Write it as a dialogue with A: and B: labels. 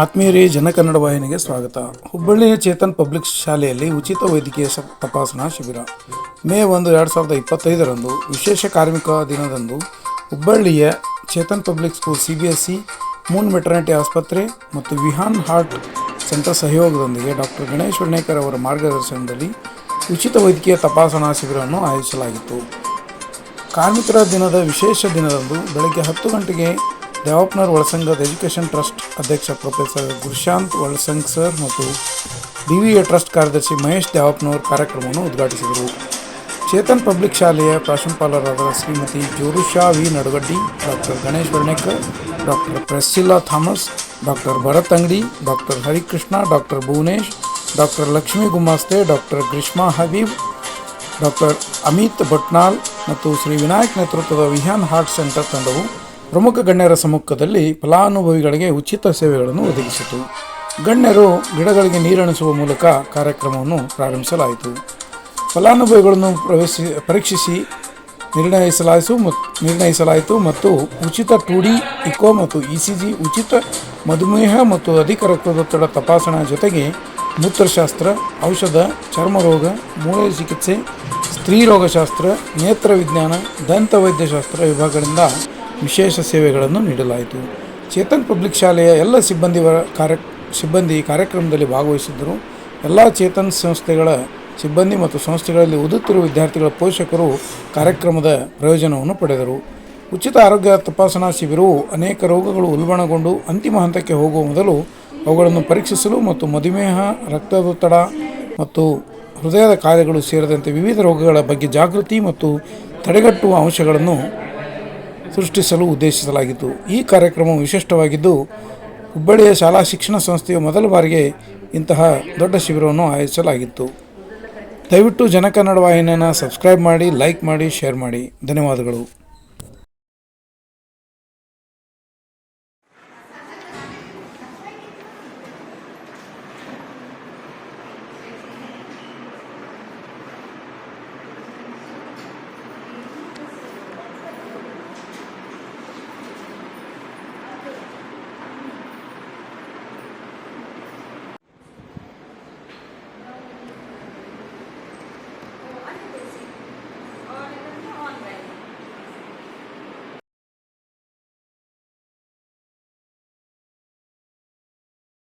A: ಆತ್ಮೀಯರೇ ಜನಕನ್ನಡ ವಾಹಿನಿಗೆ ಸ್ವಾಗತ. ಹುಬ್ಬಳ್ಳಿಯ ಚೇತನ್ ಪಬ್ಲಿಕ್ ಶಾಲೆಯಲ್ಲಿ ಉಚಿತ ವೈದ್ಯಕೀಯ ತಪಾಸಣಾ ಶಿಬಿರ. ಮೇ ಒಂದು, ಎರಡು ಸಾವಿರದ ಇಪ್ಪತ್ತೈದರಂದು ವಿಶೇಷ ಕಾರ್ಮಿಕ ದಿನದಂದು ಹುಬ್ಬಳ್ಳಿಯ Chetan public school C B S C moon maternity ಆಸ್ಪತ್ರೆ ಮತ್ತು ವಿಹಾನ್ ಹಾರ್ಟ್ ಸೆಂಟರ್ ಸಹಯೋಗದೊಂದಿಗೆ ಡಾಕ್ಟರ್ ಗಣೇಶ್ ವರ್ಣೇಕರ್ ಅವರ ಮಾರ್ಗದರ್ಶನದಲ್ಲಿ ಉಚಿತ ವೈದ್ಯಕೀಯ ತಪಾಸಣಾ ಶಿಬಿರವನ್ನು ಆಯೋಜಿಸಲಾಗಿತ್ತು. ಕಾರ್ಮಿಕರ ದಿನದ ವಿಶೇಷ ದಿನದಂದು ಬೆಳಗ್ಗೆ ಹತ್ತು ಗಂಟೆಗೆ ದೇವಪ್ಪನರ್ ಒಳಸಂಗದ ಎಜುಕೇಷನ್ ಟ್ರಸ್ಟ್ ಅಧ್ಯಕ್ಷ ಪ್ರೊಫೆಸರ್ ಗುರುಶಾಂತ್ ಒಳಸಂಗ್ ಸರ್ ಮತ್ತು ಡಿ ವಿ ಎ ಟ್ರಸ್ಟ್ ಕಾರ್ಯದರ್ಶಿ ಮಹೇಶ್ ದೇವಪ್ಪನವರ್ ಕಾರ್ಯಕ್ರಮವನ್ನು ಉದ್ಘಾಟಿಸಿದರು. ಚೇತನ್ ಪಬ್ಲಿಕ್ ಶಾಲೆಯ ಪ್ರಾಂಶುಪಾಲರಾದ Shrimati Jorusha V Nadugaddi, doctor Ganesh Varnekar, doctor Priscilla Thomas, doctor Bharat Angadi, doctor Harikrishna, doctor Bhuvanesh, doctor Lakshmi Gumaste doctor Greeshma Habib, doctor Amit Bhatnal ಮತ್ತು ಶ್ರೀ ವಿನಾಯಕ್ ನೇತೃತ್ವದ Vihaan heart centre ತಂಡವು ಪ್ರಮುಖ ಗಣ್ಯರ ಸಮ್ಮುಖದಲ್ಲಿ ಫಲಾನುಭವಿಗಳಿಗೆ ಉಚಿತ ಸೇವೆಗಳನ್ನು ಒದಗಿಸಿತು. ಗಣ್ಯರು ಗಿಡಗಳಿಗೆ ನೀರಣಿಸುವ ಮೂಲಕ ಕಾರ್ಯಕ್ರಮವನ್ನು ಪ್ರಾರಂಭಿಸಲಾಯಿತು. ಫಲಾನುಭವಿಗಳನ್ನು ಪ್ರವೇಶಿ, ಪರೀಕ್ಷಿಸಿ ನಿರ್ಣಯಿಸಲಾಯಿತು ಮತ್ತು ನಿರ್ಣಯಿಸಲಾಯಿತು ಮತ್ತು ಉಚಿತ ಟು ಡಿ, ಇಕೋ ಮತ್ತು ಇ ಸಿ ಜಿ, ಉಚಿತ ಮಧುಮೇಹ ಮತ್ತು ಅಧಿಕ ರಕ್ತದೊತ್ತಡ ತಪಾಸಣಾ ಜೊತೆಗೆ ಮೂತ್ರಶಾಸ್ತ್ರ, ಔಷಧ, ಚರ್ಮರೋಗ, ಮೂಳೆ ಚಿಕಿತ್ಸೆ ಸ್ತ್ರೀ ರೋಗಶಾಸ್ತ್ರ ನೇತ್ರ ವಿಜ್ಞಾನ ದಂತ ವೈದ್ಯಶಾಸ್ತ್ರ ವಿಭಾಗಗಳಿಂದ ವಿಶೇಷ ಸೇವೆಗಳನ್ನು ನೀಡಲಾಯಿತು. ಚೇತನ್ ಪಬ್ಲಿಕ್ ಶಾಲೆಯ ಎಲ್ಲ ಸಿಬ್ಬಂದಿ ಕಾರ್ಯ, ಸಿಬ್ಬಂದಿ ಕಾರ್ಯಕ್ರಮದಲ್ಲಿ ಭಾಗವಹಿಸಿದ್ದರು. ಎಲ್ಲ ಚೇತನ್ ಸಂಸ್ಥೆಗಳ ಸಿಬ್ಬಂದಿ ಮತ್ತು ಸಂಸ್ಥೆಗಳಲ್ಲಿ ಓದುತ್ತಿರುವ ವಿದ್ಯಾರ್ಥಿಗಳ ಪೋಷಕರು ಕಾರ್ಯಕ್ರಮದ ಪ್ರಯೋಜನವನ್ನು ಪಡೆದರು. ಉಚಿತ ಆರೋಗ್ಯ ತಪಾಸಣಾ ಶಿಬಿರವು ಅನೇಕ ರೋಗಗಳು ಉಲ್ಬಣಗೊಂಡು ಅಂತಿಮ ಹಂತಕ್ಕೆ ಹೋಗುವ ಮೊದಲು ಅವುಗಳನ್ನು ಪರೀಕ್ಷಿಸಲು ಮತ್ತು ಮಧುಮೇಹ, ರಕ್ತದೊತ್ತಡ ಮತ್ತು ಹೃದಯದ ಕಾಯಿಲೆಗಳು ಸೇರಿದಂತೆ ವಿವಿಧ ರೋಗಗಳ ಬಗ್ಗೆ ಜಾಗೃತಿ ಮತ್ತು ತಡೆಗಟ್ಟುವ ಅಂಶಗಳನ್ನು ಸೃಷ್ಟಿಸಲು ಉದ್ದೇಶಿಸಲಾಗಿತ್ತು. ಈ ಕಾರ್ಯಕ್ರಮವು ವಿಶಿಷ್ಟವಾಗಿದ್ದು, ಹುಬ್ಬಳ್ಳಿಯ ಶಾಲಾ ಶಿಕ್ಷಣ ಸಂಸ್ಥೆಯು ಮೊದಲ ಬಾರಿಗೆ ಇಂತಹ ದೊಡ್ಡ ಶಿಬಿರವನ್ನು ಆಯೋಜಿಸಲಾಗಿತ್ತು. ದಯವಿಟ್ಟು ಜನಕನ್ನಡ ವಾಹಿನಿಯನ್ನು ಸಬ್ಸ್ಕ್ರೈಬ್ ಮಾಡಿ, ಲೈಕ್ ಮಾಡಿ, ಶೇರ್ ಮಾಡಿ. ಧನ್ಯವಾದಗಳು.